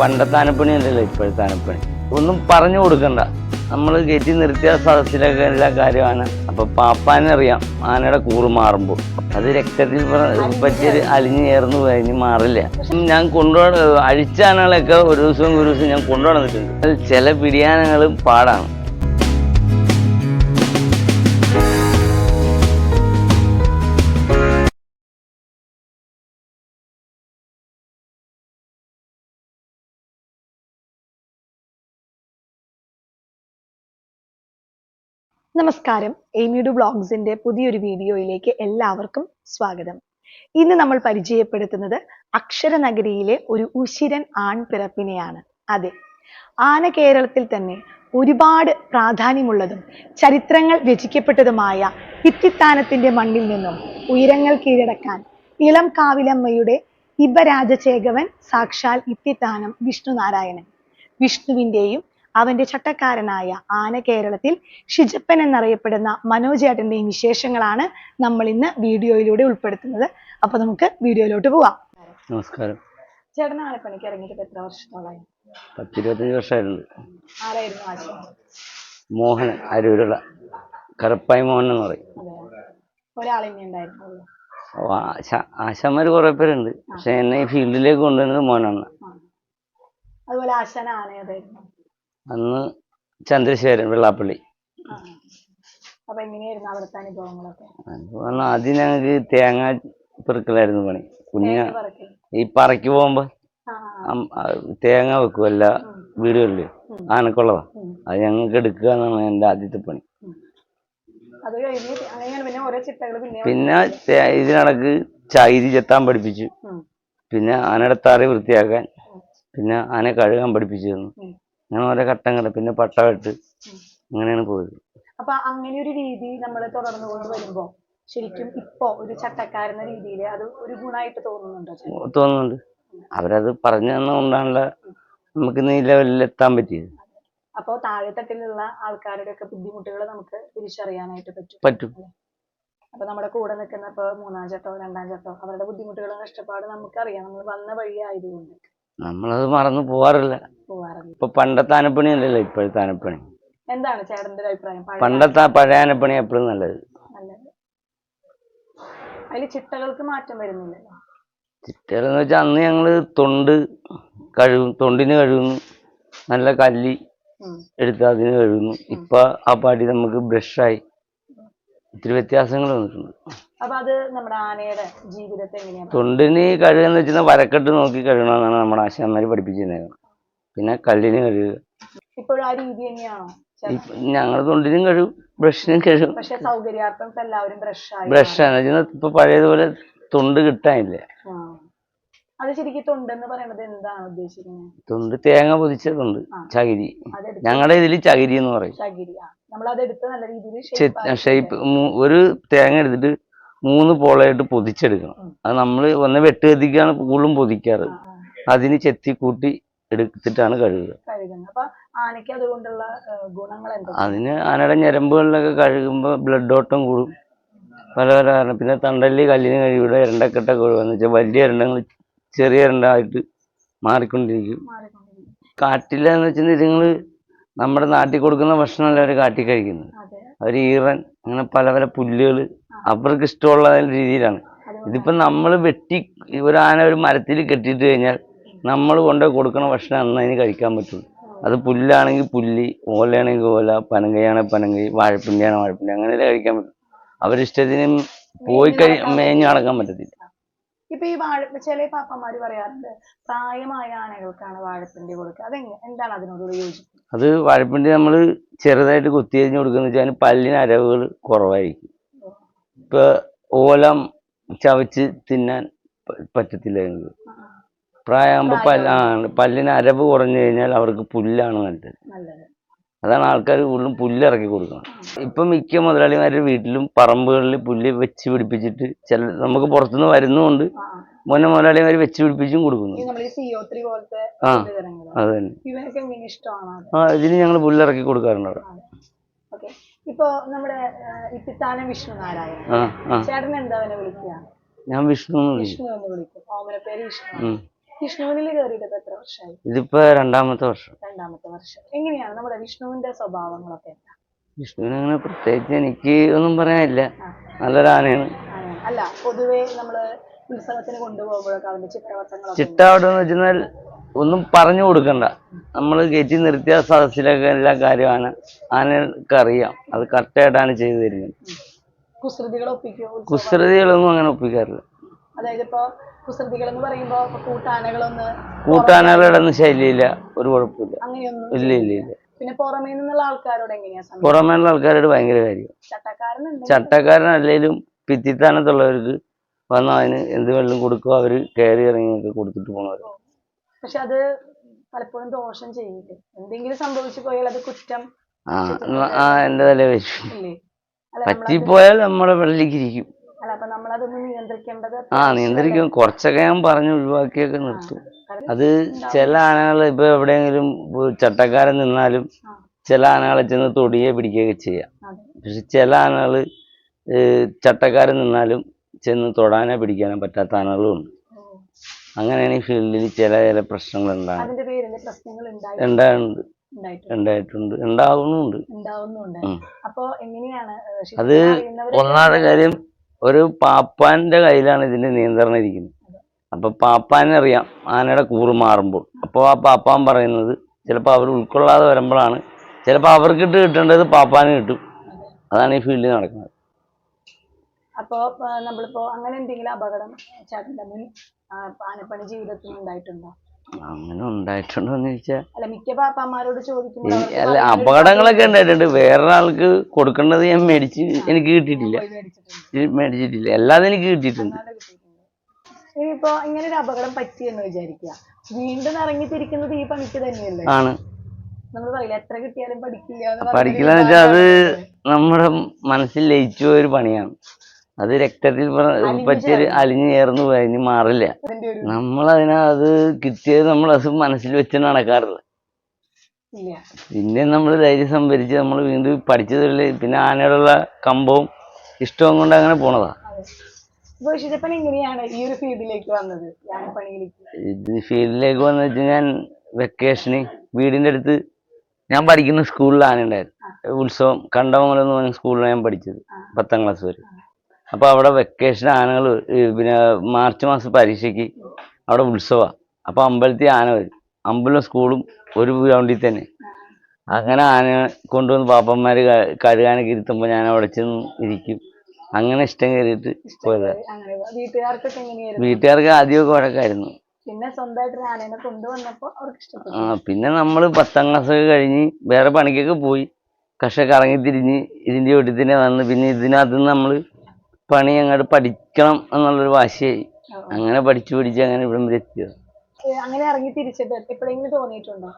പണ്ടത്തെ അനപ്പണി അല്ലല്ലോ ഇപ്പോഴത്തെ അനപ്പണി. ഒന്നും പറഞ്ഞു കൊടുക്കണ്ട. നമ്മൾ കയറ്റി നിർത്തിയ സദസ്സിലൊക്കെ എല്ലാ കാര്യമാണ്. അപ്പൊ പാപ്പാനറിയാം ആനയുടെ കൂറ് മാറുമ്പോൾ അത് രക്തത്തിൽ പറ്റിയൊരു അലിഞ്ഞു ചേർന്ന് കഴിഞ്ഞ് മാറില്ല. ഞാൻ കൊണ്ടുപോണ അഴിച്ച ആനകളൊക്കെ ഒരു ദിവസം ഒരു ദിവസം ഞാൻ കൊണ്ടുപോകുന്നിട്ടുണ്ട് ചില പിടിയാനകളും പാടാണ്. നമസ്കാരം. എയ്മിയുടെ ബ്ലോഗ്സിന്റെ പുതിയൊരു വീഡിയോയിലേക്ക് എല്ലാവർക്കും സ്വാഗതം. ഇന്ന് നമ്മൾ പരിചയപ്പെടുത്തുന്നത് അക്ഷരനഗരിയിലെ ഒരു ഉശിരൻ ആൺപിറപ്പിനെയാണ്. അതെ ആന കേരളത്തിൽ തന്നെ ഒരുപാട് പ്രാധാന്യമുള്ളതും ചരിത്രങ്ങൾ രചിക്കപ്പെട്ടതുമായ ഇത്തിത്താനത്തിന്റെ മണ്ണിൽ നിന്നും ഉയരങ്ങൾ കീഴടക്കാൻ ഇളം കാവിലമ്മയുടെ ഇബരാജചേകവൻ സാക്ഷാൽ ഇത്തിത്താനം വിഷ്ണുനാരായണൻ. വിഷ്ണുവിന്റെയും അവന്റെ ചട്ടക്കാരനായ ആന കേരളത്തിൽ ഷിജപ്പൻ എന്നറിയപ്പെടുന്ന മനോജേട്ടന്റെയും വിശേഷങ്ങളാണ് നമ്മൾ ഇന്ന് വീഡിയോയിലൂടെ ഉൾപ്പെടുത്തുന്നത്. അപ്പൊ നമുക്ക് വീഡിയോയിലോട്ട് പോവാം. നമസ്കാരം. ചേട്ടൻ ആനപ്പണിക്ക് ഇറങ്ങിയിട്ട് എത്ര വർഷത്തോളായി പത്തിരുപത്തഞ്ച് വർഷമായിട്ടുണ്ട്. ആരായിരുന്നു ആശയം? മോഹൻ അരൂരുള്ള കറുപ്പായി മോഹൻ എന്ന് പറയും. ആശ- ആശാന്മാര് കുറെ പേരുണ്ട്. പക്ഷെ എന്നെ ഈ ഫീൽഡിലേക്ക് കൊണ്ടുവന്നത് മോനാണ്. അതുപോലെ ആശാൻ ആന ഏതായിരുന്നു അന്ന് ചന്ദ്രശേഖരൻ വെള്ളാപ്പള്ളി. ആ. അപ്പൊ എങ്ങനെയായിരുന്നു അവിടുത്തെ അനുഭവങ്ങളൊക്കെ? അന്ന് ആദ്യം ഞങ്ങൾക്ക് തേങ്ങ പെറുക്കലായിരുന്നു പണി. കുഞ്ഞ ഈ പറയ്ക്ക് പോകുമ്പോ തേങ്ങ വെക്കും എല്ലാ വീടുകളിലും. ആനക്കുള്ളതാ അത് ഞങ്ങൾക്ക് എടുക്കുക എന്നാണ് എന്റെ ആദ്യത്തെ പണി. പിന്നെ ഇതിനടക്ക് ചൈരി ചെത്താൻ പഠിപ്പിച്ചു. പിന്നെ ആനയുടെ തറ വൃത്തിയാക്കാൻ പിന്നെ ആന കഴുകാൻ പഠിപ്പിച്ചു തന്നു ഉം. അങ്ങനെ ഓരോ ഘട്ടങ്ങൾ പിന്നെ പട്ടമിട്ട് അങ്ങനെയാണ് പോയത്. അപ്പൊ അങ്ങനെ ഒരു രീതി നമ്മൾ തുടർന്നു കൊണ്ട് വരുമ്പോ ശരിക്കും ഇപ്പോ ഒരു ചട്ടക്കാരെന്ന രീതിയിൽ അത് ഒരു ഗുണമായിട്ട് തോന്നുന്നുണ്ടോ? തോന്നുന്നുണ്ട്. അവരത് പറഞ്ഞു തന്നുകൊണ്ടാണല്ലോ നമുക്ക് ഈ ലെവലിൽ എത്താൻ പറ്റിയത്. അപ്പോ താഴെത്തട്ടിലുള്ള ആൾക്കാരുടെ ഒക്കെ ബുദ്ധിമുട്ടുകൾ നമുക്ക് തിരിച്ചറിയാനായിട്ട് പറ്റും. പറ്റും. അപ്പൊ നമ്മുടെ കൂടെ നിൽക്കുന്ന ഇപ്പൊ മൂന്നാം ചട്ടോ രണ്ടാം ചട്ടോ അവരുടെ ബുദ്ധിമുട്ടുകളും കഷ്ടപ്പാട് നമുക്കറിയാം. നമ്മൾ വന്ന വഴി ആയതുകൊണ്ട് നമ്മളത് മറന്നു പോവാറില്ല. ഇപ്പൊ പണ്ടത്തെ ആനപ്പണി അല്ലല്ലോ ഇപ്പോഴത്തെ ആനപ്പണി എന്താണ് ചേട്ടന്റെ അഭിപ്രായം? പണ്ടത്തെ പഴയ ആനപ്പണി എപ്പോഴും നല്ലത്. അതിൽ ചിട്ടകൾക്ക് മാറ്റം വരുന്നില്ലല്ലോ. എന്ന് വെച്ചാൽ അന്ന് ഞങ്ങൾ തൊണ്ട് കഴുകും തൊണ്ടിന് കഴുകുന്നു നല്ല കല്ലി. എടുത്ത് അതിന് കഴുകുന്നു. ഇപ്പൊ ആ പാടി നമുക്ക് ബ്രഷായി. ഇത്തിരി വ്യത്യാസങ്ങൾ വന്നിട്ടുണ്ട്. അപ്പൊ അത് നമ്മുടെ ആനയുടെ ജീവിതത്തെ എങ്ങനെയാണ് തൊണ്ടിന് കഴുകുന്ന വെച്ചാൽ വരക്കെട്ട് നോക്കി കഴുകണമെന്നാണ് നമ്മുടെ ആശാന്മാര് പഠിപ്പിച്ചിരുന്നത്. പിന്നെ കല്ലിന് കഴുകുക. ഇപ്പോഴും ആ രീതി തന്നെയാണോ? ചേട്ടാ? ഞങ്ങൾ തൊണ്ടിനും കഴുകും ബ്രഷിനും കഴുകും. പക്ഷെ സൗകര്യാർത്ഥം എല്ലാവരും ഇപ്പൊ പഴയതുപോലെ തൊണ്ട് കിട്ടാനില്ല. ആ. അത് ശരിക്കും തൊണ്ടെന്ന് പറയുന്നത് എന്താണ് ഉദ്ദേശിക്കുന്നത്? തൊണ്ട് തേങ്ങ പൊതിച്ച തൊണ്ട് ചകിരി. ഞങ്ങളുടെ ഇതിൽ ചകിരി എന്ന് പറയും. ചകിരി ഷേപ്പ് ഒരു തേങ്ങ എടുത്തിട്ട് മൂന്ന് പോളയായിട്ട് പൊതിച്ചെടുക്കണം. അത് നമ്മൾ ഒന്ന് വെട്ട് കത്തിക്കാണ് കൂടുതലും പൊതിക്കാറ്. അതിന് ചെത്തി കൂട്ടി എടുത്തിട്ടാണ് കഴുകുക. അതിന് ആനയുടെ ഞരമ്പുകളിലൊക്കെ കഴുകുമ്പോൾ ബ്ലഡ് ഓട്ടം കൂടും. പല പല കാരണം പിന്നെ തണ്ടല്ലി കല്ലിന് കഴിവിടെ ഇരണ്ടക്കെട്ടൊക്കെ ഒഴിവാന്ന് വെച്ചാൽ വലിയ ഇരണ്ടങ്ങൾ ചെറിയ ഇരണ്ടായിട്ട് മാറിക്കൊണ്ടിരിക്കും. കാറ്റിലെന്ന് വെച്ചാൽ നിങ്ങൾ നമ്മുടെ നാട്ടിൽ കൊടുക്കുന്ന ഭക്ഷണമല്ല അവർ കാട്ടി കഴിക്കുന്നത്. അവർ അവർ ഈറൻ അങ്ങനെ പല പല പുല്ലുകൾ അവർക്ക് ഇഷ്ടമുള്ള രീതിയിലാണ്. ഇതിപ്പം നമ്മൾ വെട്ടി ഒരു ആന ഒരു മരത്തിൽ കെട്ടിയിട്ട് കഴിഞ്ഞാൽ നമ്മൾ കൊണ്ട് കൊടുക്കുന്ന ഭക്ഷണം അന്ന് അതിന് കഴിക്കാൻ പറ്റുള്ളൂ. അത് പുല്ലാണെങ്കിൽ പുല്ലി ഓലയാണെങ്കിൽ ഓല പനങ്കയാണെങ്കിൽ പനങ്കൈ വാഴപ്പിണ്ടിയാണ് വാഴപ്പിണ്ടി അങ്ങനെയല്ലേ കഴിക്കാൻ പറ്റും അവരിഷ്ടത്തിന് പോയി കഴി മേഞ്ഞ് നടക്കാൻ പറ്റത്തില്ല. ഇപ്പൊ ഈ വാഴ ചില പാപ്പന്മാര് പറയാറുണ്ട് പ്രായമായ ആനകൾക്കാണ് വാഴപ്പിണ്ടി കൊടുക്കുക. അതെങ്ങനെ എന്താണ് അതിനോടുള്ള യോജിപ്പ്? അത് വാഴപ്പിണ്ടി നമ്മൾ ചെറുതായിട്ട് കുത്തിയരിഞ്ഞ് കൊടുക്കുന്ന വെച്ചാൽ അതിന് പല്ലിന് അരവുകൾ കുറവായിരിക്കും. ഇപ്പൊ ഓലം ചവച്ച് തിന്നാൻ പറ്റത്തില്ല നിങ്ങൾക്ക് പ്രായമാകുമ്പോൾ പല്ല് ആ പല്ലിന് അരവ് കുറഞ്ഞു കഴിഞ്ഞാൽ അവർക്ക് പുല്ലാണ് നല്ലത്. നല്ലത്. അതാണ് ആൾക്കാർ കൂടുതലും പുല്ല് ഇറക്കി കൊടുക്കുന്നത്. ഇപ്പം മിക്ക മുതലാളിമാരുടെ വീട്ടിലും പറമ്പുകളിൽ പുല്ല് വെച്ച് പിടിപ്പിച്ചിട്ട് ചില നമുക്ക് പുറത്തുനിന്ന് വരുന്നുണ്ട് ആ. മുന്നേ മുതലാളിമാർ വെച്ച് പിടിപ്പിച്ചും കൊടുക്കുന്നു. ആ. അത് തന്നെ. ആ ഇതിന് ഞങ്ങൾ പുല്ലിറക്കി കൊടുക്കാറുണ്ട് അവിടെ. ഇപ്പൊ നമ്മുടെ ഇപ്പിത്താനം വിഷ്ണു നാരായണൻ. ആ ആ. ചേട്ടൻ എന്താ അവനെ വിളിക്കുക? ഞാൻ വിഷ്ണു എന്ന് വിളിക്കും. വിഷ്ണു. ഉം. വിഷ്ണുവിനിൽ കയറിയിട്ട് എത്ര വർഷമായി? ഇതിപ്പോ രണ്ടാമത്തെ വർഷം. രണ്ടാമത്തെ വർഷം. എങ്ങനെയാണ് നമ്മുടെ വിഷ്ണുവിന്റെ സ്വഭാവങ്ങളൊക്കെ എന്താ? വിഷ്ണുവിന് അങ്ങനെ പ്രത്യേകിച്ച് എനിക്ക് ഒന്നും പറയാനില്ല. നല്ലൊരാനയാണ് നല്ലൊരു ആനയാണ് അല്ല പൊതുവെ നമ്മൾ ഉത്സവത്തിന് കൊണ്ടുപോകുമ്പോഴൊക്കെ അവന്റെ ഉണ്ട്. ചിട്ടാവട്ടെന്ന് വെച്ചാൽ ഒന്നും പറഞ്ഞു കൊടുക്കണ്ട. നമ്മൾ കയറ്റി നിർത്തിയ സദസ്സിലൊക്കെ എല്ലാ കാര്യമാണ് ആന ആനക്ക് അറിയാം. അത് കറക്റ്റായിട്ടാണ് ചെയ്തു തരുന്നത്. കുസൃതികൾ ഒപ്പിക്കോ കുസൃതികളൊന്നും അങ്ങനെ ഒപ്പിക്കാറില്ല. അതായത് ഇപ്പോ കുസൃതികൾ എന്ന് പറയുമ്പോ കൂട്ടാനകളൊന്ന് കൂട്ടാനകളുടെ ശൈലിയില്ല ഒരു കുഴപ്പമില്ല. അങ്ങനെയൊന്നും ഇല്ല ഇല്ല ഇല്ല. പിന്നെ പുറമേ നിന്നുള്ള ആൾക്കാരോട് എങ്ങനെയാ പുറമേ പുറമേയുള്ള ആൾക്കാരോട് ഭയങ്കര കാര്യം. ചട്ടക്കാരനുണ്ട് ചട്ടക്കാരനല്ലേലും പിത്തിത്താനത്തുള്ളവർക്ക് വന്ന അതിന് എന്ത് വെള്ളം കൊടുക്കുക അവർ കയറി ഇറങ്ങിയൊക്കെ കൊടുത്തിട്ട് പോണവർ പക്ഷെ അത് പലപ്പോഴും ദോഷം ചെയ്യില്ല? എന്തെങ്കിലും സംഭവിച്ചു പോയാൽ അത് കുറ്റം. ആ എന്റെ തല അല്ല പറ്റിപ്പോയാൽ നമ്മളെ വെള്ളിക്ക് ആ നിയന്ത്രിക്കും. കുറച്ചൊക്കെ ഞാൻ പറഞ്ഞ് ഒഴിവാക്കിയൊക്കെ നിർത്തും. അത് ചില ആനകൾ ഇപ്പൊ എവിടെയെങ്കിലും ചട്ടക്കാരൻ നിന്നാലും ചില ആനകളെ ചെന്ന് തൊടിയെ പിടിക്കുകയൊക്കെ ചെയ്യാം. പക്ഷെ ചില ആനകൾ ചട്ടക്കാരൻ നിന്നാലും ചെന്ന് തൊടാനോ പിടിക്കാനോ പറ്റാത്ത ആനകളും ഉണ്ട്. അങ്ങനെയാണ് ഈ ഫീൽഡിൽ ചില ചില പ്രശ്നങ്ങൾ ഉണ്ടാകുന്നത്. ഉണ്ടായിട്ടുണ്ട്. ഉണ്ടായിട്ടുണ്ട്. ഉണ്ടാവുന്നുണ്ട്. അപ്പൊ എങ്ങനെയാണ് അത് ഒന്നാമത്തെ കാര്യം ഒരു പാപ്പാന്റെ കയ്യിലാണ് ഇതിന്റെ നിയന്ത്രണം ഇരിക്കുന്നത്. അപ്പൊ പാപ്പാനറിയാം ആനയുടെ കൂറ് മാറുമ്പോൾ. അപ്പോൾ ആ പാപ്പാൻ പറയുന്നത് ചിലപ്പോൾ അവർ ഉൾക്കൊള്ളാതെ വരുമ്പോഴാണ്. ചിലപ്പോൾ അവർക്കിട്ട് കിട്ടേണ്ടത് പാപ്പാന് കിട്ടും. അതാണ് ഈ ഫീൽഡിൽ നടക്കുന്നത്. അപ്പോ ആ, നമ്മളിപ്പോ അങ്ങനെ എന്തെങ്കിലും അപകടം ചേട്ടന്റെ മുൻ ആനപ്പണി ജീവിതത്തിൽ ഉണ്ടായിട്ടുണ്ടോ? അങ്ങനെ ഉണ്ടായിട്ടുണ്ടോ എന്ന് ചോദിച്ചാൽ അല്ല മിക്ക പാപ്പാമാരോട് ചോദിക്കുമ്പോൾ അവർക്ക് അല്ല പറയാനൊരു അപകടങ്ങളൊക്കെ ഉണ്ടായിട്ടുണ്ട്. വേറൊരാൾക്ക് കൊടുക്കേണ്ടത് ഞാൻ മേടിച്ച് എനിക്ക് കിട്ടിയിട്ടില്ല. പോയി മേടിച്ചിട്ടുണ്ട്. ഇത് മേടിച്ചിട്ടില്ല. അല്ലാതെ എനിക്ക് കിട്ടിയിട്ടുണ്ട്. കിട്ടിയിട്ടുണ്ട്. ഇനിയിപ്പോ ഇങ്ങനെ ഒരു അപകടം പറ്റിയെന്ന് വിചാരിക്കുക. വീണ്ടും ഇറങ്ങി തിരിക്കുന്നത് ഈ പണിക്ക് തന്നെയല്ലേ? ആണ്. നമ്മൾ പറയില്ല എത്ര കിട്ടിയാലും പഠിക്കില്ല എന്ന് പറഞ്ഞ പഠിക്കില്ല എന്ന് വെച്ചാൽ അത് നമ്മുടെ മനസ്സിൽ ലയിച്ചു പോയ ഒരു പണിയാണ്. അത് രക്തത്തിൽ പറ്റിയൊരു അലിഞ്ഞു ചേർന്ന് പോയി അതിന് മാറില്ല. നമ്മളതിനത് അതിനത് കിട്ടിയത് നമ്മൾ അത് മനസ്സിൽ വെച്ച് നടക്കാറില്ല. പിന്നെ നമ്മൾ ധൈര്യം സംഭരിച്ച് നമ്മൾ വീണ്ടും പഠിച്ചതല്ലേ പിന്നെ ആനയോടുള്ള കമ്പവും ഇഷ്ടവും കൊണ്ട് അങ്ങനെ പോണതാ. അതെ. എങ്ങനെയാണ് ഈ ഒരു ഫീൽഡിലേക്ക് വന്നത്? ഇത് ഫീൽഡിലേക്ക് വന്നു വെച്ചാൽ ഞാൻ വെക്കേഷന് വീടിന്റെ അടുത്ത് ഞാൻ പഠിക്കുന്ന സ്കൂളിൽ ആന ഉണ്ടായിരുന്നു ഉത്സവം കണ്ടമംഗലം എന്ന് പറഞ്ഞ സ്കൂളിലാണ് ഞാൻ പഠിച്ചത്. പത്താം ക്ലാസ് വരെ. അപ്പോൾ അവിടെ വെക്കേഷൻ ആനകൾ പിന്നെ മാർച്ച് മാസം പരീക്ഷയ്ക്ക് അവിടെ ഉത്സവമാണ് അപ്പോൾ അമ്പലത്തിൽ ആന വരും. അമ്പലം സ്കൂളും ഒരു ഗ്രൗണ്ടിൽ തന്നെ. അങ്ങനെ ആന കൊണ്ടുവന്ന് പാപ്പന്മാര് കഴുകാനൊക്കെ ഇരുത്തുമ്പോൾ ഞാൻ അവിടെ ചെന്ന് ഇരിക്കും. അങ്ങനെ ഇഷ്ടം കയറിയിട്ട് പോയത്. വീട്ടുകാർക്ക് ആദ്യമൊക്കെ വഴക്കായിരുന്നു. പിന്നെ ആ പിന്നെ നമ്മൾ പത്താം ക്ലാസ് ഒക്കെ കഴിഞ്ഞ് വേറെ പണിക്കൊക്കെ പോയി. കഷൊക്കെ കറങ്ങി തിരിഞ്ഞ് ഇതിന്റെ വീട്ടിൽ തന്നെ വന്ന് പിന്നെ ഇതിനകത്ത് നമ്മൾ നമ്മൾ പണി അങ്ങോട്ട് പഠിക്കണം എന്നുള്ളൊരു വാശിയായി അങ്ങനെ പഠിച്ചു പഠിച്ച് അങ്ങനെ ഇവിടം വരെ എത്തിയത്. അങ്ങനെ ഇറങ്ങി തിരിച്ചിട്ട് എപ്പോഴെങ്കിലും തോന്നിയിട്ടുണ്ടോ?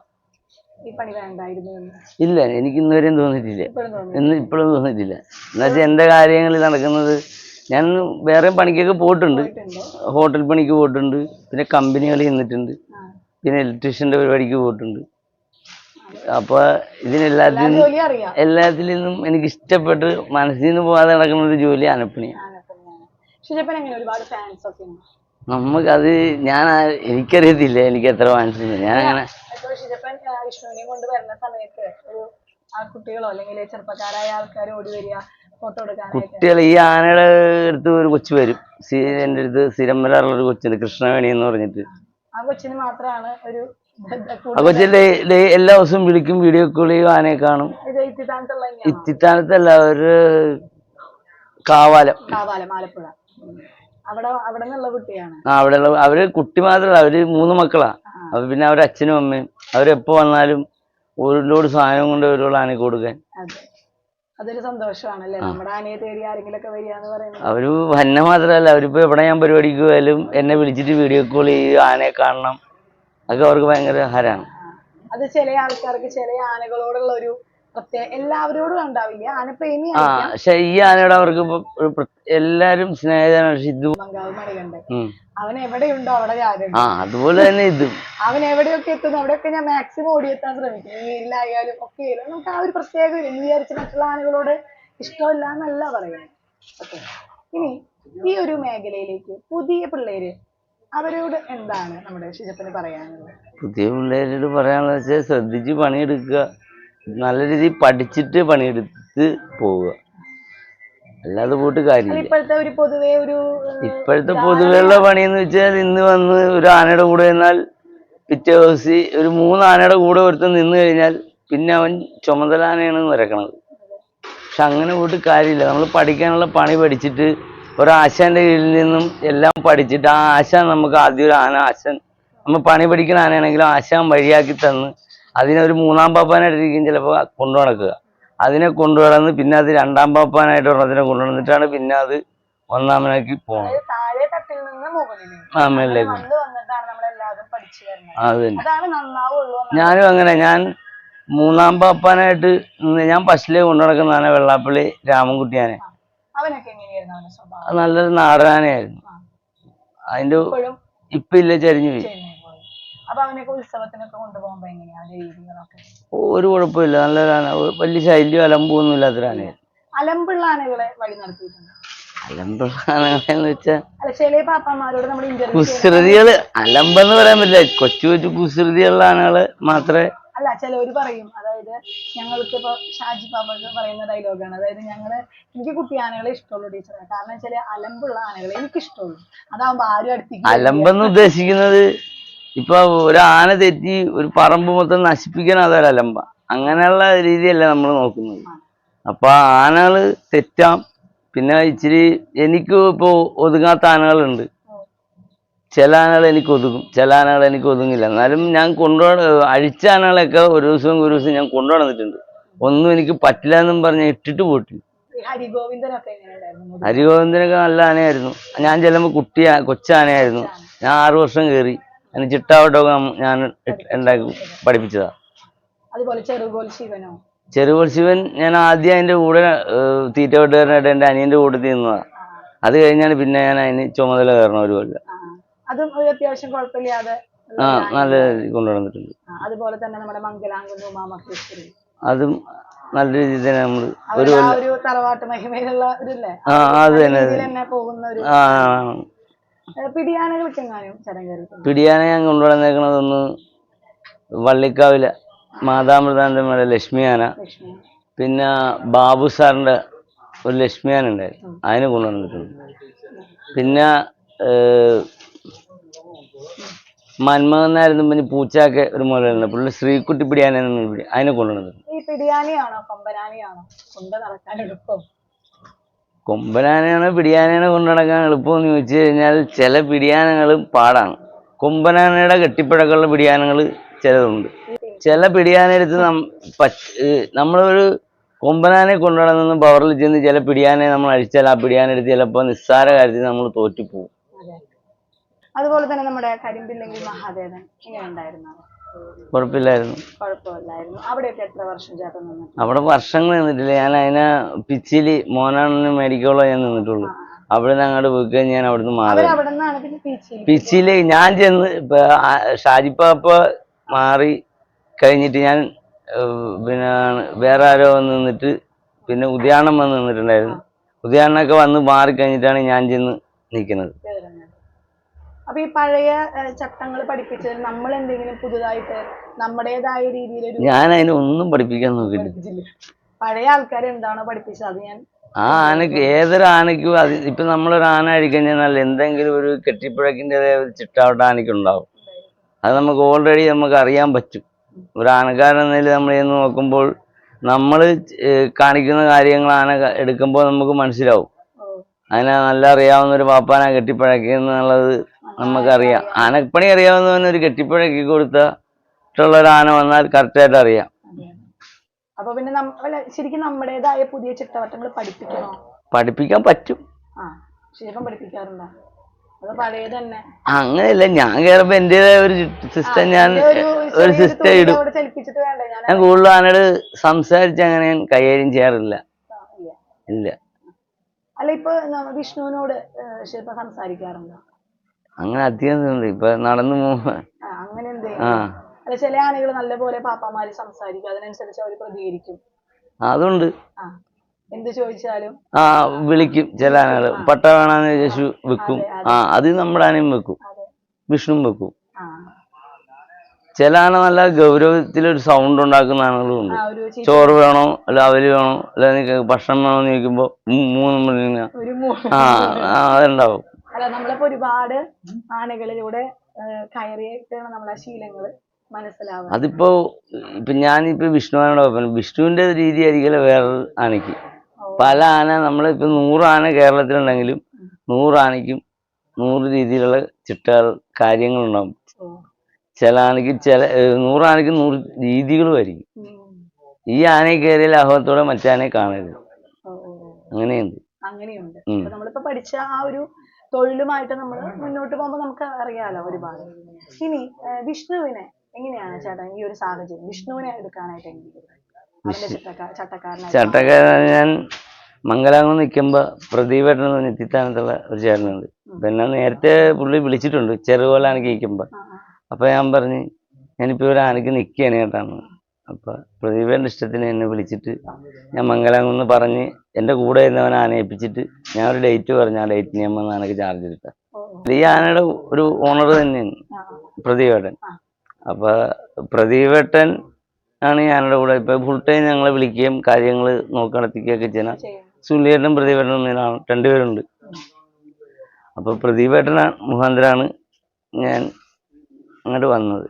ഈ പണി വേണ്ടായിരുന്നു ഇല്ല എനിക്ക് ഇന്നുവരെയും തോന്നിയിട്ടില്ല. ഇന്ന് ഇപ്പോഴും തോന്നിയിട്ടില്ല. എന്നുവെച്ചാൽ എന്റെ കാര്യങ്ങളിൽ നടക്കുന്നത് ഞാൻ വേറെ പണിക്കൊക്കെ പോയിട്ടുണ്ട്. പോയിട്ടുണ്ട്. ഹോട്ടൽ പണിക്ക് പോയിട്ടുണ്ട്. പിന്നെ കമ്പനികളിൽ നിന്നിട്ടുണ്ട്. പിന്നെ ഇലക്ട്രീഷ്യന്റെ പരിപാടിക്ക് പോയിട്ടുണ്ട്. അപ്പോൾ ഇതിനെല്ലാത്തിനും എല്ലാത്തിൽ നിന്നും എനിക്ക് ഇഷ്ടപ്പെട്ട് മനസ്സിൽ നിന്ന് പോകാതെ നടക്കുന്ന ഒരു ജോലി അനപ്പണിയാണ് ഫാൻസ് നമുക്കത് ഞാൻ എനിക്കറിയത്തില്ല എനിക്ക് എത്ര മനസ്സിൽ ഞാൻ അങ്ങനെ ഷിജപ്പൻ കൊണ്ട് വരുന്ന സമയത്ത് ഒരു ആ കുട്ടികളോ അല്ലെങ്കിൽ ചെറുപ്പക്കാരായ ആൾക്കാർ ഓടി വരിക ഫോട്ടോ എടുക്കാൻ കുട്ടികൾ ഈ ആനയുടെ അടുത്ത് ഒരു കൊച്ചു വരും. സി- എന്റെ അടുത്ത് സ്ഥിരം വരാറുള്ള ഒരു കൊച്ചുണ്ട് കൃഷ്ണവേണി എന്ന് പറഞ്ഞിട്ട്. ആ കൊച്ചിന് മാത്രമാണ് ഒരു ഡേ- എല്ലാ ദിവസവും വിളിക്കും വീഡിയോ കോൾ ചെയ്യും ആനയെ കാണും. ഇത്തിത്താനത്തല്ല ഒരു കാവാലം. അവിടെ അവർ കുട്ടി മാത്രമല്ല അവർ മൂന്ന് മക്കളാ. അപ്പൊ പിന്നെ അവരുടെ അച്ഛനും അമ്മയും. അവരെപ്പോ വന്നാലും ഒരു ലോഡ് സാധനം കൊണ്ട് അവരുള്ള ആനയ്ക്ക് കൊടുക്കാൻ. അതൊരു സന്തോഷമാണല്ലേ? നമ്മുടെ ആനയെ തേടി പറയുന്നത്. അവർ എന്നെ മാത്രമല്ല അവരിപ്പോ എവിടെ ഞാൻ പരിപാടിക്ക് പോയാലും എന്നെ വിളിച്ചിട്ട് വീഡിയോ കോൾ ചെയ്യും ആനയെ കാണണം. അതൊക്കെ അവർക്ക് ഭയങ്കര ഹരാണ്. അത് ചില ആൾക്കാർക്ക് ചില ആനകളോടുള്ള ഒരു പ്രത്യേക എല്ലാവരോടും ഉണ്ടാവില്ല. ആനപ്രേമി ആ പക്ഷെ ഈ ആനയോട് അവർക്ക് എല്ലാരും സ്നേഹിതനാണ് മങ്കാവ് അവൻ എവിടെയുണ്ടോ അവിടെ ഞാനുണ്ട് ആ അതുപോലെ തന്നെ ഇതും. അവൻ എവിടെയൊക്കെ എത്തുന്നു? അവിടെയൊക്കെ ഞാൻ മാക്സിമം ഓടിയെത്താൻ ശ്രമിക്കും. വീട്ടിലായാലും ഒക്കെ ആയാലും നമുക്ക് ആ ഒരു പ്രത്യേക എന്ന് വിചാരിച്ച് മറ്റുള്ള ആനകളോട് ഇഷ്ടമില്ല എന്നല്ല പറയുന്നത്. ഇനി ഈ ഒരു മേഖലയിലേക്ക് പുതിയ പിള്ളേര് അവരോട് എന്താണ് നമ്മുടെ ഷിജപ്പന് പറയാനുള്ളത്? പുതിയ പിള്ളേരോട് പറയാനുള്ളത് വെച്ചാൽ ശ്രദ്ധിച്ച് പണിയെടുക്കുക. നല്ല രീതിയിൽ പഠിച്ചിട്ട് പണിയെടുത്ത് പോവുക. അല്ലാതെ പോയിട്ട് കാര്യം കാര്യമില്ല ഇപ്പോഴത്തെ ഒരു പൊതുവെ ഒരു ഇപ്പോഴത്തെ പൊതുവെയുള്ള പണിയെന്ന് വെച്ചാൽ ഇന്ന് വന്ന് ഒരു ആനയുടെ കൂടെ നിന്നാൽ പിറ്റേ ദിവസം ഒരു മൂന്ന് ആനയുടെ കൂടെ ഒരുത്തൻ നിന്ന് കഴിഞ്ഞാൽ പിന്നെ അവൻ ചുമതല ആനയാണ് വരക്കണത്. പക്ഷെ അങ്ങനെ പോയിട്ട് കാര്യമില്ല. നമ്മൾ പഠിക്കാനുള്ള പണി പഠിച്ചിട്ട് ഒരാശാന്റെ കീഴിൽ നിന്നും എല്ലാം പഠിച്ചിട്ട് ആ ആശ നമുക്ക് ആദ്യം ഒരു ആന ആശൻ. നമ്മൾ പണി പഠിക്കുന്ന ആനയാണെങ്കിലും ആശാൻ വഴിയാക്കി തന്ന് അതിനൊരു ഒരു മൂന്നാം പാപ്പാനായിട്ടിരിക്കും ചിലപ്പോൾ കൊണ്ടു നടക്കുക. അതിനെ കൊണ്ടുവന്ന് പിന്നെ അത് രണ്ടാം പാപ്പാനായിട്ട് ഒരെണ്ണത്തിനെ കൊണ്ടുവന്നിട്ടാണ് പിന്നെ അത് ഒന്നാമനാക്കി പോകുന്നത് ആ മേളിലേക്ക്. അത് ഞാനും അങ്ങനെ ഞാൻ മൂന്നാം പാപ്പാനായിട്ട് ഞാൻ പശുലെ കൊണ്ടു നടക്കുന്നതാണ് വെള്ളാപ്പള്ളി രാമൻകുട്ടിയാനെ. അവനൊക്കെ എങ്ങനെയായിരുന്നു അവന്റെ സ്വഭാവം? അത് നല്ലൊരു നാടനാനയായിരുന്നു അതിന്റെ ഇപ്പൊ ഇല്ല ചരിഞ്ഞു പോയി. അപ്പൊ അവനൊക്കെ ഉത്സവത്തിനൊക്കെ കൊണ്ടുപോകുമ്പോ എങ്ങനെയാ അവന്റെ രീതികളൊക്കെ? ഒരു കുഴപ്പമില്ല. നല്ലൊരു ആന വലിയ ശല്യം അലമ്പൊന്നും ഇല്ലാത്തൊരു ആനയായിരുന്നു അലമ്പുള്ള ആനകളെ വഴി നടത്തിയിട്ടുണ്ട്? അലമ്പുള്ള ആനകളെന്ന് വെച്ചാൽ കുസൃതികൾ അലമ്പെന്ന് പറയാൻ പറ്റില്ല. കൊച്ചു കൊച്ചു കുസൃതിയുള്ള ആനകൾ മാത്രമേ അല്ല ചിലവര് പറയും അതായത് ഞങ്ങൾക്ക് ഇപ്പൊ ഷാജി പാപ്പക്ക് പറയുന്ന ഡയലോഗാണ് അതായത് ഞങ്ങൾ എനിക്ക് കുട്ടി ആനകളെ ഇഷ്ടമുള്ളൂ ടീച്ചറെ. കാരണം വെച്ചാൽ അലമ്പുള്ള ആനകളെ എനിക്ക് ഇഷ്ടമുള്ളൂ അതാവുമ്പോ ആരും അടുത്തേക്ക് അലമ്പെന്ന് ഉദ്ദേശിക്കുന്നത് ഇപ്പൊ ഒരു ആന തെറ്റി ഒരു പറമ്പ് മൊത്തം നശിപ്പിക്കാൻ അതൊരു അലമ്പ. അങ്ങനെയുള്ള രീതിയല്ല നമ്മൾ നോക്കുന്നത്. അപ്പൊ ആനകൾ തെറ്റാം. പിന്നെ ഇച്ചിരി എനിക്ക് ഇപ്പോ ഒതുങ്ങാത്ത ആനകളുണ്ട്. ചില ആനകൾ എനിക്ക് ഒതുങ്ങും ചില ആനകൾ എനിക്ക് ഒതുങ്ങില്ല എന്നാലും ഞാൻ കൊണ്ടുപോണ അഴിച്ച ആനകളൊക്കെ ഒരു ദിവസം ഒരു ദിവസം ഞാൻ കൊണ്ടുവന്നിട്ടുണ്ട് ഒന്നും എനിക്ക് പറ്റില്ല എന്നും പറഞ്ഞ് ഇട്ടിട്ട് പോയിട്ടില്ല ഹരിഗോവിന്ദനൊക്കെ നല്ല ആനയായിരുന്നു. ഞാൻ ചെല്ലുമ്പോൾ കുട്ടി കൊച്ചാനയായിരുന്നു. ഞാൻ ആറു വർഷം കയറി അതിന് ചിട്ടാവട്ടമൊക്കെ ഞാൻ ഉണ്ടാക്കി പഠിപ്പിച്ചതാ. ചെറുപോൾ ശിവൻ ഞാൻ ആദ്യം അതിന്റെ കൂടെ തീറ്റ വെട്ടുകാരനായിട്ട് എന്റെ അനിയന്റെ കൂടെ നിന്നതാ. അത് കഴിഞ്ഞാണ് പിന്നെ ഞാൻ അതിന് ചുമതല കയറണ ഒരു കൊല്ലം. അതും ഒരു അത്യാവശ്യം കുഴപ്പമില്ലാതെ ആ നല്ല രീതിയിൽ കൊണ്ടുവന്നിട്ടുണ്ട്. അതുപോലെ തന്നെ നമ്മുടെ മംഗലാംകുന്ന് ഉമാമഹേശ്വരി അതും നല്ല രീതിയിൽ തന്നെ നമ്മൾ ഒരു ആ കൊല്ലം ഒരു തറവാട്ട് മഹിമയിലുള്ള ഒരില്ലേ? ആ അത് തന്നെ അത് ഇതിൽ തന്നെ പോകുന്ന ഒരു ആ ഏ, പിടിയാനകൾക്ക് എങ്ങാനും ചരം കയറിയിട്ടുണ്ട് പിടിയാനെ ഞാൻ കൊണ്ടുവന്നേക്കണതൊന്ന് വള്ളിക്കാവിലെ മാതാമൃതാന്റെ മേടെ ലക്ഷ്മിയാന. ലക്ഷ്മി. പിന്നെ ബാബു സാറിന്റെ ഒരു ലക്ഷ്മിയാനുണ്ടായിരുന്നു അതിന് ഉണ്ടായിരുന്നു അതിനെ കൊണ്ടുവന്നിട്ടുണ്ട്. പിന്നെ ഏഹ്, മന്മഥൻ നായിരുന്നു പിന്നെ പൂച്ചയൊക്കെ ഒരു മുതലുണ്ട് പുള്ളി ശ്രീകുട്ടി പിടിയാന പിടി അതിനെ കൊണ്ടുവന്നത്. ഈ പിടിയാനയാണോ? കൊമ്പനാനയാണോ? കൊണ്ട് നടക്കാൻ എളുപ്പം. കൊമ്പനാനയാണോ പിടിയാനയാണോ കൊണ്ടു നടക്കാൻ എളുപ്പമെന്ന് ചോദിച്ചു കഴിഞ്ഞാൽ ചില പിടിയാനകളും പാടാണ്. കൊമ്പനാനയുടെ കെട്ടിപ്പഴക്കമുള്ള പിടിയാനങ്ങൾ ചിലതുണ്ട്. ചില പിടിയാനെടുത്ത് നമ്മളൊരു കൊമ്പനാനെ കൊണ്ടുനടന്ന് പവറിൽ ചെന്ന് ചില പിടിയാനെ നമ്മൾ അഴിച്ചാൽ ആ പിടിയാനെടുത്ത് ചിലപ്പോൾ നിസ്സാര കാര്യത്തിൽ നമ്മൾ തോറ്റുപോകും. അതുപോലെ തന്നെ നമ്മുടെ കരിമ്പില്ലെങ്കിൽ മഹാദേവൻ ഇങ്ങനെ ഉണ്ടായിരുന്നു. കുഴപ്പമില്ലായിരുന്നു. കുഴപ്പമില്ലായിരുന്നു. അവിടെയൊക്കെ എത്ര വർഷം ചേട്ടൻ നിന്നു അവിടെ വർഷങ്ങൾ നിന്നിട്ടില്ല. ഞാൻ അതിനെ പിച്ചിൽ മോനാണെന്ന് മേടിക്കോളോ ഞാൻ നിന്നിട്ടുള്ളൂ. അവിടെ നിന്ന് അങ്ങോട്ട് പോയി കഴിഞ്ഞാൽ ഞാൻ അവിടുന്ന് മാറി. പിച്ചിൽ ഞാൻ ചെന്ന് ഷാജിപ്പാപ്പ മാറി കഴിഞ്ഞിട്ട് ഞാൻ പിന്നെ വേറെ ആരോ വന്ന് നിന്നിട്ട് പിന്നെ ഉദ്യാനം വന്ന് നിന്നിട്ടുണ്ടായിരുന്നു. ഉദയാണൊക്കെ വന്ന് മാറി കഴിഞ്ഞിട്ടാണ് ഞാൻ ചെന്ന് നിൽക്കുന്നത്. അപ്പൊ ഈ പഴയ ചട്ടങ്ങൾ പഠിപ്പിച്ചതിൽ നമ്മൾ എന്തെങ്കിലും പുതുതായിട്ട് നമ്മുടേതായ രീതിയിൽ ഞാൻ അതിനെ ഒന്നും പഠിപ്പിക്കാൻ നോക്കിയില്ല. പഴയ ആൾക്കാർ എന്താണോ പഠിപ്പിച്ചത്? അത് ഞാൻ ആ ആനക്ക് ഏതൊരു ആനയ്ക്കും അത് ഇപ്പൊ നമ്മളൊരു ആന അഴിക്കഴിഞ്ഞാൽ എന്തെങ്കിലും ഒരു കെട്ടിപ്പഴക്കിന്റെതായ ഒരു ചിട്ടാവട്ട ആനയ്ക്ക് ഉണ്ടാവും അത് നമുക്ക് ഓൾറെഡി നമുക്ക് അറിയാൻ പറ്റും. ഒരു ആനക്കാരൻ എന്നതിൽ നമ്മൾ ചെന്ന് നോക്കുമ്പോൾ നമ്മൾ കാണിക്കുന്ന കാര്യങ്ങൾ ആന എടുക്കുമ്പോൾ നമുക്ക് മനസ്സിലാവും. അതിനാ അതിനെ നല്ല അറിയാവുന്ന ഒരു പാപ്പാന കെട്ടിപ്പഴക്കുന്നുള്ളത് നമുക്കറിയാം. ആനപ്പണി അറിയാവുന്നവന് ഒരു കെട്ടിപ്പഴക്കി കൊടുത്തിട്ടുള്ള ഒരു ആന വന്നാൽ കറക്റ്റായിട്ട് അറിയാം. അപ്പൊ പിന്നെ ശരിക്കും നമ്മുടേതായ പുതിയ ചിട്ടവട്ടങ്ങൾ പഠിപ്പിക്കണോ? പഠിപ്പിക്കാൻ പറ്റും. ശരിക്കും പഠിപ്പിക്കാറുണ്ടോ? അങ്ങനെയല്ല ഞാൻ കയറുമ്പോ എന്റേതായ ഒരു സിസ്റ്റം ഞാൻ ഒരു സിസ്റ്റം ഇടും. ഞാൻ കൂടുതൽ ആനോട് സംസാരിച്ച് അങ്ങനെ ഞാൻ കൈകാര്യം ചെയ്യാറില്ല. ഇല്ല. അല്ല ഇപ്പൊ വിഷ്ണുവിനോട് സംസാരിക്കാറുണ്ടോ? അങ്ങനെ അധികം ഉണ്ട് ഇപ്പൊ നടന്നു പോകുമ്പോ ആ അങ്ങനെ ആ. അല്ല ചില ആനകൾ നല്ലപോലെ പാപ്പാമാര് സംസാരിക്കും. അതിനനുസരിച്ച് അവർ പ്രതികരിക്കും. അതുണ്ട്. ആ. എന്ത് ചോദിച്ചാലും? ആ വിളിക്കും ചില ആനകൾ. പട്ട വേണമെന്ന് ചോദിച്ചു വെക്കും. ആ അത് നമ്മുടെ ആനയും വെക്കും. വിഷ്ണു വെക്കും. ചില ആന നല്ല ഗൗരവത്തിലൊരു സൗണ്ട് ഉണ്ടാക്കുന്ന ആനകളും ഉണ്ട്. ഒരു ചോറ് വേണോ? അല്ല അവൽ വേണോ? അല്ല ഭക്ഷണം വേണോ എന്ന് ചോദിക്കുമ്പോ മൂന്നും മൂന്ന് മണിന് ഒരു മൂ- ആ അതുണ്ടാവും. നമ്മളിപ്പോ ഒരുപാട് ആനകളിലൂടെ കയറിയിട്ടാണ് നമ്മളെ ശീലങ്ങൾ മനസ്സിലാവുക. അതിപ്പോ ഇപ്പൊ ഞാനിപ്പോ വിഷ്ണുവാനോട് പറഞ്ഞു വിഷ്ണുവിന്റെ രീതി ആയിരിക്കില്ല വേറൊരു ആനയ്ക്ക്. പല ആന നമ്മളിപ്പോ നൂറ് ആന കേരളത്തിലുണ്ടെങ്കിലും നൂറ് ആനയ്ക്കും നൂറ് രീതിയിലുള്ള ചിട്ടകൾ കാര്യങ്ങളുണ്ടാവും. ചില ആനയ്ക്ക് ചില നൂറ് ആനയ്ക്ക് നൂറ് രീതികളും ആയിരിക്കും. ഈ ആനയെ കയറിയ ലാഭത്തോടെ മറ്റേ ആനയെ കാണരുത്. അങ്ങനെയുണ്ട്. അങ്ങനെയുണ്ട്. നമ്മളിപ്പോ പഠിച്ച ആ ഒരു തൊഴിലുമായിട്ട് നമ്മൾ മുന്നോട്ട് പോകുമ്പോൾ നമുക്ക് അറിയാലോ ഒരുപാട്. ഇനി വിഷ്ണുവിനെ എങ്ങനെയാണ് ചേട്ടാ ഈ ഒരു സാഹചര്യം? വിഷ്ണുവിനെ എടുക്കാനായിട്ട് എങ്ങനെയാണ്? ചട്ടക്കാരൻ ഞാൻ മംഗലാംകുന്ന് നിൽക്കുമ്പോൾ പ്രദീപേട്ടൻ എന്ന് പറഞ്ഞ എത്തിത്താനത്തുള്ള ഒരു ചേട്ടനുണ്ട്. പിന്നെ നേരത്തെ പുള്ളി വിളിച്ചിട്ടുണ്ട്. ചെറുപോലെ ആനക്ക് നിൽക്കുമ്പോൾ. അപ്പോൾ ഞാൻ പറഞ്ഞ് ഞാനിപ്പോൾ ഒരു ആനക്ക് നിൽക്കുകയാണ് കേട്ടാണ് അപ്പോൾ പ്രദീപന്റെ ഇഷ്ടത്തിന് എന്നെ വിളിച്ചിട്ട് ഞാൻ മംഗലാംകുന്ന് പറഞ്ഞ് എന്റെ കൂടെ ഇരുന്നവനെ ആനയിപ്പിച്ചിട്ട് ഞാൻ ഒരു ഡേറ്റ് പറഞ്ഞു ആ ഡേറ്റിന് ഞാൻ വന്ന് ആനക്ക് ചാർജ് ഓ. ഈ ആനയുടെ ഒരു ഓണർ തന്നെയാണ്. പ്രദീപേട്ടൻ. അപ്പൊ പ്രദീപേട്ടൻ ആണ് ഞാനുടെ കൂടെ. ഇപ്പൊ ഫുൾ ടൈം ഞങ്ങളെ വിളിക്കുകയും കാര്യങ്ങൾ നോക്കി നടത്തിക്കുകയൊക്കെ ചെയ്യണം സുനിലേട്ടനും പ്രദീപേട്ടനും ഒന്നിനാണ് രണ്ടുപേരുണ്ട് അപ്പൊ പ്രദീപേട്ടനാണ് മുഖാന്തരാണ് ഞാൻ അങ്ങോട്ട് വന്നത്.